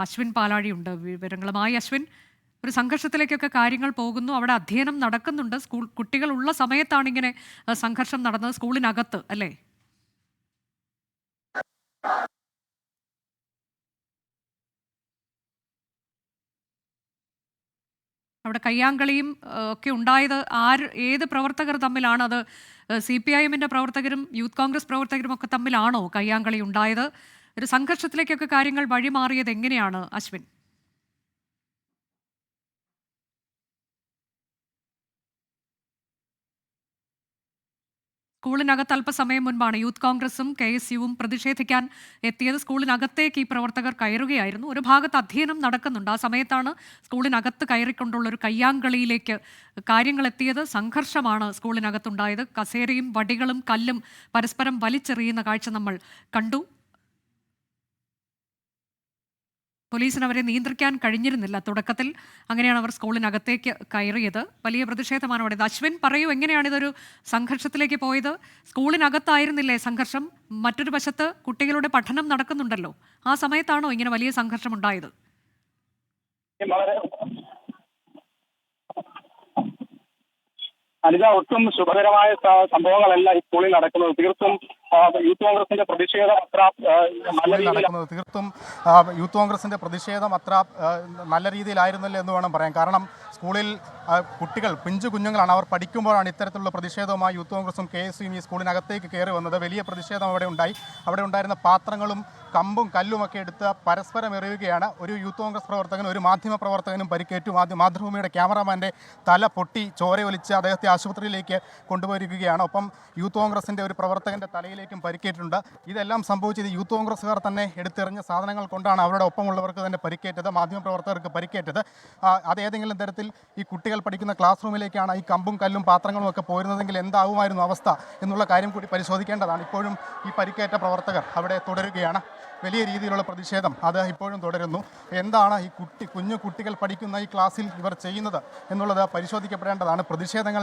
അശ്വിൻ പാലാഴിയുണ്ട്. വിവരങ്ങളുമായി അശ്വിൻ. ഒരു സംഘർഷത്തിലേക്കൊക്കെ കാര്യങ്ങൾ പോകുന്നു. അവിടെ അധ്യയനം നടക്കുന്നുണ്ട്. സ്കൂൾ കുട്ടികളുള്ള സമയത്താണ് ഇങ്ങനെ സംഘർഷം നടന്നത്. സ്കൂളിനകത്ത് അല്ലേ? അവിടെ കയ്യാങ്കളിയും ഒക്കെ ഉണ്ടായത് ആര് ഏത് പ്രവർത്തകർ തമ്മിലാണ്? അത് സി പി ഐ എമ്മിന്റെ പ്രവർത്തകരും യൂത്ത് കോൺഗ്രസ് പ്രവർത്തകരും ഒക്കെ തമ്മിലാണോ കയ്യാങ്കളി ഉണ്ടായത്? ഒരു സംഘർഷത്തിലേക്കൊക്കെ കാര്യങ്ങൾ വഴിമാറിയത് എങ്ങനെയാണ് അശ്വിൻ? സ്കൂളിനകത്ത് അല്പസമയം മുൻപാണ് യൂത്ത് കോൺഗ്രസും കെ എസ് യുവും പ്രതിഷേധിക്കാൻ എത്തിയത്. സ്കൂളിനകത്തേക്ക് ഈ പ്രവർത്തകർ കയറുകയായിരുന്നു. ഒരു ഭാഗത്ത് അധ്യയനം നടക്കുന്നുണ്ട്. ആ സമയത്താണ് സ്കൂളിനകത്ത് കയറിക്കൊണ്ടുള്ള ഒരു കയ്യാങ്കളിയിലേക്ക് കാര്യങ്ങൾ എത്തിയത്. സംഘർഷമാണ് സ്കൂളിനകത്തുണ്ടായത്. കസേരയും വടികളും കല്ലും പരസ്പരം വലിച്ചെറിയുന്ന കാഴ്ച നമ്മൾ കണ്ടു. പോലീസിന് അവരെ നിയന്ത്രിക്കാൻ കഴിഞ്ഞിരുന്നില്ല. തുടക്കത്തിൽ അങ്ങനെയാണ് അവർ സ്കൂളിനകത്തേക്ക് കയറിയത്. വലിയ പ്രതിഷേധമാണ് അവിടെ. അശ്വിൻ പറയൂ എങ്ങനെയാണ് ഇതൊരു സംഘർഷത്തിലേക്ക് പോയത്? സ്കൂളിനകത്തായിരുന്നില്ലേ സംഘർഷം? മറ്റൊരു വശത്ത് കുട്ടികളുടെ പഠനം നടക്കുന്നുണ്ടല്ലോ. ആ സമയത്താണോ ഇങ്ങനെ വലിയ സംഘർഷം ഉണ്ടായത് അനിത ഒട്ടും ശുഭകരമായ സംഭവങ്ങളല്ല ഈ സ്കൂളിൽ നടക്കുന്നത്. തീർത്തും യൂത്ത് കോൺഗ്രസിന്റെ പ്രതിഷേധം അത്ര നല്ല രീതിയിൽ നടക്കുന്നത് തീർത്തും യൂത്ത് കോൺഗ്രസിന്റെ പ്രതിഷേധം അത്ര നല്ല രീതിയിലായിരുന്നില്ല എന്ന് വേണം പറയാൻ. കാരണം സ്കൂളിൽ കുട്ടികൾ പിഞ്ചു കുഞ്ഞുങ്ങളാണ്. അവർ പഠിക്കുമ്പോഴാണ് ഇത്തരത്തിലുള്ള പ്രതിഷേധവുമായി യൂത്ത് കോൺഗ്രസും കെ എസ് യും ഈ സ്കൂളിനകത്തേക്ക് കയറി വന്നത്. വലിയ പ്രതിഷേധം അവിടെ ഉണ്ടായി. അവിടെ ഉണ്ടായിരുന്ന പാത്രങ്ങളും കമ്പും കല്ലുമൊക്കെ എടുത്ത് പരസ്പരം എറിയുകയാണ്. ഒരു യൂത്ത് കോൺഗ്രസ് പ്രവർത്തകനും ഒരു മാധ്യമ പ്രവർത്തകനും പരിക്കേറ്റു. മാധ്യ മാതൃഭൂമിയുടെ ക്യാമറാമാന്റെ തല പൊട്ടി ചോരയൊലിച്ച് അദ്ദേഹത്തെ ആശുപത്രിയിലേക്ക് കൊണ്ടുപോയിരിക്കുകയാണ്. ഒപ്പം യൂത്ത് കോൺഗ്രസിന്റെ ഒരു പ്രവർത്തകന്റെ തലയിലേക്കും പരിക്കേറ്റിട്ടുണ്ട്. ഇതെല്ലാം സംഭവിച്ചത് യൂത്ത് കോൺഗ്രസ്സുകാർ തന്നെ എടുത്തെറിഞ്ഞ സാധനങ്ങൾ കൊണ്ടാണ്. അവരുടെ ഒപ്പമുള്ളവർക്ക് തന്നെ പരിക്കേറ്റത് മാധ്യമ പ്രവർത്തകർക്ക് പരിക്കേറ്റത്. അത് ഏതെങ്കിലും തരത്തിൽ ഈ കുട്ടികൾ പഠിക്കുന്ന ക്ലാസ് റൂമിലേക്കാണ് ഈ കമ്പും കല്ലും പാത്രങ്ങളും ഒക്കെ പോയിരുന്നതെങ്കിൽ എന്താവുമായിരുന്നു അവസ്ഥ എന്നുള്ള കാര്യം കൂടി പരിശോധിക്കേണ്ടതാണ്. ഇപ്പോഴും ഈ പരിക്കേറ്റ പ്രവർത്തകർ അവിടെ തുടരുകയാണ്. വലിയ രീതിയിലുള്ള പ്രതിഷേധം അത് ഇപ്പോഴും തുടരുന്നു. എന്താണ് ഈ കുട്ടി കുഞ്ഞു കുട്ടികൾ പഠിക്കുന്ന ഈ ക്ലാസ്സിൽ ഇവർ ചെയ്യുന്നത് എന്നുള്ളത് പരിശോധിക്കപ്പെടേണ്ടതാണ്. പ്രതിഷേധങ്ങൾ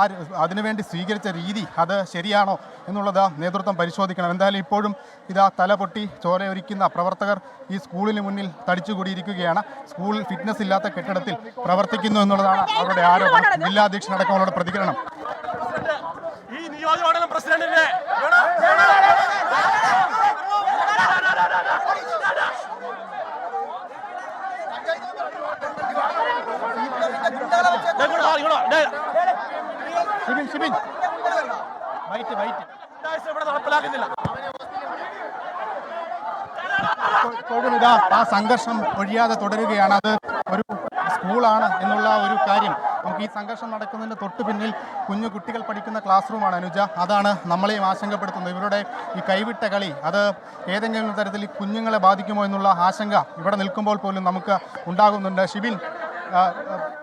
ആര് അതിനുവേണ്ടി സ്വീകരിച്ച രീതി അത് ശരിയാണോ എന്നുള്ളത് നേതൃത്വം പരിശോധിക്കണം. എന്തായാലും ഇപ്പോഴും ഇതാ തലപൊട്ടി ചോരയൊരിക്കുന്ന പ്രവർത്തകർ ഈ സ്കൂളിന് മുന്നിൽ തടിച്ചുകൂടിയിരിക്കുകയാണ്. സ്കൂൾ ഫിറ്റ്നസ് ഇല്ലാത്ത കെട്ടിടത്തിൽ പ്രവർത്തിക്കുന്നു എന്നുള്ളതാണ് അവരുടെ ആരോപണം. ജില്ലാധ്യക്ഷനടക്കം അവരുടെ പ്രതികരണം. ഈ നിയോജകമണ്ഡലം പ്രസിഡന്റിനെ ഇങ്ങോട്ട് വാ, ഇങ്ങോട്ട് വാ. ദേ, ഷിബിൻ ഷിബിൻ വൈറ്റ് വൈറ്റ് ഇവിടെ നടപ്പിലാക്കുന്നില്ല ആ സംഘർഷം ഒഴിയാതെ തുടരുകയാണ്. അത് സ്കൂളാണ് എന്നുള്ള ഒരു കാര്യം നമുക്ക് ഈ സംഘർഷം നടക്കുന്നതിന് തൊട്ട് പിന്നിൽ കുഞ്ഞു കുട്ടികൾ പഠിക്കുന്ന ക്ലാസ് റൂമാണ് അനുജ. അതാണ് നമ്മളെയും ആശങ്കപ്പെടുത്തുന്നത്. ഇവരുടെ ഈ കൈവിട്ട കളി അത് ഏതെങ്കിലും തരത്തിൽ കുഞ്ഞുങ്ങളെ ബാധിക്കുമോ എന്നുള്ള ആശങ്ക ഇവിടെ നിൽക്കുമ്പോൾ പോലും നമുക്ക് ഉണ്ടാകുന്നുണ്ട്. ഷിബിൻ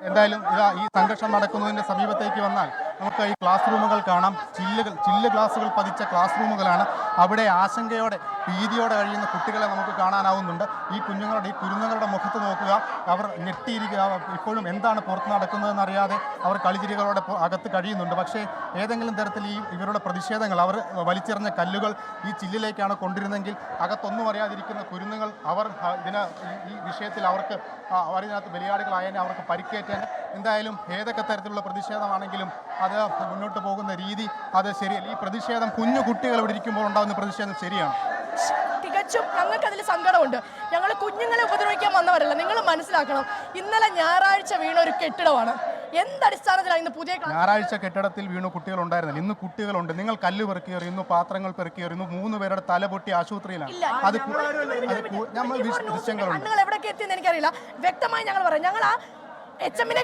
എന്തായാലും ഈ സംഘർഷം നടക്കുന്നതിന്റെ സമീപത്തേക്ക് വന്നാൽ നമുക്ക് ഈ ക്ലാസ് റൂമുകൾ കാണാം. ചില്ലുകൾ ചില്ല് ഗ്ലാസുകൾ പതിച്ച ക്ലാസ് റൂമുകളാണ് അവിടെ ആശങ്കയോടെ ഭീതിയോടെ കഴിയുന്ന കുട്ടികളെ നമുക്ക് കാണാനാവുന്നുണ്ട്. ഈ കുഞ്ഞുങ്ങളുടെ ഈ കുരുന്നുകളുടെ മുഖത്ത് നോക്കുക. അവർ ഞെട്ടിയിരിക്കുക. ഇപ്പോഴും എന്താണ് പുറത്ത് നടക്കുന്നതെന്ന് അറിയാതെ അവർ കളിചിരികളോടെ അകത്ത് കഴിയുന്നുണ്ട്. പക്ഷേ ഏതെങ്കിലും തരത്തിൽ ഈ ഇവരുടെ പ്രതിഷേധങ്ങൾ അവർ വലിച്ചെറിഞ്ഞ കല്ലുകൾ ഈ ചില്ലിലേക്കാണ് കൊണ്ടിരുന്നെങ്കിൽ അകത്തൊന്നും അറിയാതിരിക്കുന്ന കുരുന്നുകൾ അവർ ഇതിന് ഈ- വിഷയത്തിൽ അവർക്ക് അവരിതിനകത്ത് ബലിയാടുകളായതിനെ അവർക്ക് പരിക്കേറ്റാൻ എന്തായാലും ഏതൊക്കെ തരത്തിലുള്ള പ്രതിഷേധമാണെങ്കിലും അത് മുന്നോട്ട് പോകുന്ന രീതി അത് ശരിയല്ല. ഈ പ്രതിഷേധം കുഞ്ഞു കുട്ടികൾ ഇവിടെ ഇരിക്കുമ്പോൾ ഉണ്ടാകുന്ന പ്രതിഷേധം ശരിയാണ്. തികച്ചും ഞങ്ങൾക്ക് അതിൽ സങ്കടമുണ്ട്. ഞങ്ങൾ കുഞ്ഞുങ്ങളെ ഉപദ്രവിക്കാൻ വന്നവരല്ല. നിങ്ങൾ മനസ്സിലാക്കണം ഇന്നലെ ഞായറാഴ്ച വീണ ഒരു കെട്ടിടമാണ്. എന്തടിസ്ഥാനത്തിലാണ് ഇന്ന് പുതിയ ഞായറാഴ്ച കെട്ടിടത്തിൽ വീണു കുട്ടികൾ ഉണ്ടായിരുന്നില്ല. ഇന്ന് കുട്ടികളുണ്ട്. നിങ്ങൾ കല്ല് പെറുക്കി എറിയുന്നു പാത്രങ്ങൾ പെറുക്കി എറിയുന്നു മൂന്ന് പേരുടെ തല പൊട്ടി ആശുപത്രിയിലാണ്. അത് നമ്മൾ ദൃശ്യങ്ങളുണ്ട് എവിടേക്ക് എത്തിയെന്ന് എനിക്കറിയില്ല. വ്യക്തമായി ഞങ്ങൾ പറയാം. ഞങ്ങൾ ആ എച്ച് എമ്മിനെ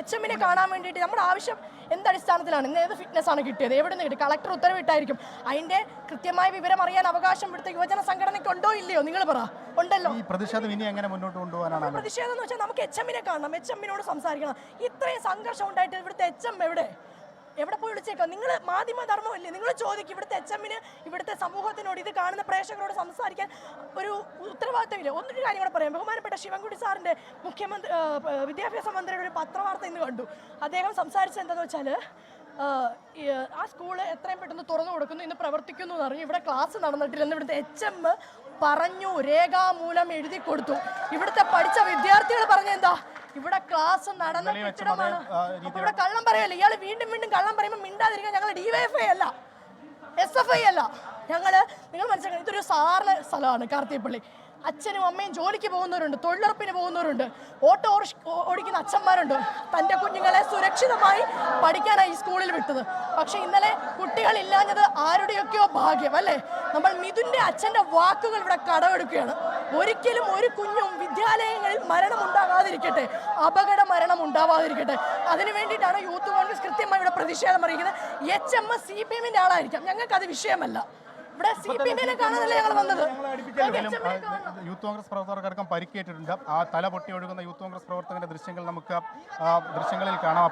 എച്ച് എമ്മിനെ കാണാൻ വേണ്ടിയിട്ട് നമ്മുടെ ആവശ്യം എന്തടിസ്ഥാനത്തിലാണ് ഇന്ന് ഏത് ഫിറ്റ്നസ് ആണ് കിട്ടിയത്? എവിടെ നിന്ന് കിട്ടി? കളക്ടർ ഉത്തരവിട്ടായിരിക്കും. അതിന്റെ കൃത്യമായ വിവരം അറിയാൻ അവകാശം ഇവിടുത്തെ യുവജന സംഘടനയ്ക്ക് ഉണ്ടോ ഇല്ലയോ? നിങ്ങൾ പറ. ഉണ്ടല്ലോ. പ്രതിഷേധം ഇനി എങ്ങനെ മുന്നോട്ട് കൊണ്ടുപോകാനാണ്? പ്രതിഷേധം എന്ന് വെച്ചാൽ നമുക്ക് എച്ച് എമ്മിനെ കാണണം. എച്ച് എമ്മിനോട് സംസാരിക്കണം. ഇത്രയും സംഘർഷം ഉണ്ടായിട്ട് ഇവിടുത്തെ എച്ച് എം എവിടെ? എവിടെ പോയി വിളിച്ചേക്കാം നിങ്ങൾ മാധ്യമ ധർമ്മമല്ലേ നിങ്ങൾ ചോദിക്കും. ഇവിടുത്തെ എച്ച് എമ്മിന് ഇവിടുത്തെ സമൂഹത്തിനോട് ഇത് കാണുന്ന പ്രേക്ഷകരോട് സംസാരിക്കാൻ ഒരു ഉത്തരവാദിത്തമില്ല ഒന്നൊരു കാര്യം കൂടെ പറയാം. ബഹുമാനപ്പെട്ട ശിവൻകുട്ടി സാറിന്റെ മുഖ്യമന്ത്രി വിദ്യാഭ്യാസ മന്ത്രിയുടെ ഒരു പത്രവാർത്ത ഇന്ന് കണ്ടു. അദ്ദേഹം സംസാരിച്ചത് എന്താണെന്ന് വെച്ചാൽ ആ സ്കൂൾ എത്രയും പെട്ടെന്ന് തുറന്നു കൊടുക്കുന്നു ഇന്ന് പ്രവർത്തിക്കുന്നു എന്ന് പറഞ്ഞു ഇവിടെ ക്ലാസ് നടന്നിട്ടില്ല എന്ന് ഇവിടുത്തെ എച്ച് എം പറഞ്ഞു രേഖാമൂലം എഴുതി കൊടുത്തു. ഇവിടുത്തെ പഠിച്ച വിദ്യാർത്ഥികൾ പറഞ്ഞെന്താ ഇവിടെ ക്ലാസ് നടന്ന കെട്ടിടമാണ്. ഇവിടെ കള്ളം പറയല്ലേ? ഇയാൾ വീണ്ടും വീണ്ടും കള്ളം പറയുമ്പോൾ മിണ്ടാതിരിക്കാൻ ഞങ്ങൾ ഡിവൈഎഫ്ഐ അല്ല. എസ് എഫ് ഐ അല്ല. ഞങ്ങൾ നിങ്ങൾ മനസ്സിലാക്കണം ഇതൊരു സാറിന് സ്ഥലമാണ് കാർത്തിപ്പള്ളി അച്ഛനും അമ്മയും ജോലിക്ക് പോകുന്നവരുണ്ട് തൊഴിലുറപ്പിന് പോകുന്നവരുണ്ട് ഓട്ടോ ഓടിക്കുന്ന അച്ഛന്മാരുണ്ട്. തന്റെ കുഞ്ഞുങ്ങളെ സുരക്ഷിതമായി പഠിക്കാനായി ഈ സ്കൂളിൽ വിട്ടത്. പക്ഷെ ഇന്നലെ കുട്ടികളില്ലാഞ്ഞത് ആരുടെയൊക്കെയോ ഭാഗ്യം അല്ലേ? നമ്മൾ മിഥുന്റെ അച്ഛന്റെ വാക്കുകൾ ഇവിടെ കടമെടുക്കുകയാണ്. ഒരിക്കലും ഒരു കുഞ്ഞും വിദ്യാലയങ്ങളിൽ മരണം ഉണ്ടാകാതിരിക്കട്ടെ അപകട മരണം ഉണ്ടാവാതിരിക്കട്ടെ അതിനു വേണ്ടിയിട്ടാണ് യൂത്ത് കോൺഗ്രസ് കൃത്യമായി ഇവിടെ പ്രതിഷേധം അറിയിക്കുന്നത്. H M S C P എമ്മിന്റെ ആളായിരിക്കാം. ഞങ്ങൾക്ക് അത് വിഷയമല്ല. ഇവിടെ സി പി എമ്മിനെ കാണാനല്ലേ ഞങ്ങൾ വന്നത്? യൂത്ത് കോൺഗ്രസ് പ്രവർത്തകർക്കും പരിക്കേറ്റിട്ടുണ്ട്. ആ തല പൊട്ടി ഒഴുകുന്ന യൂത്ത് കോൺഗ്രസ് പ്രവർത്തകന്റെ ദൃശ്യങ്ങൾ നമുക്ക് ദൃശ്യങ്ങളിൽ കാണാം.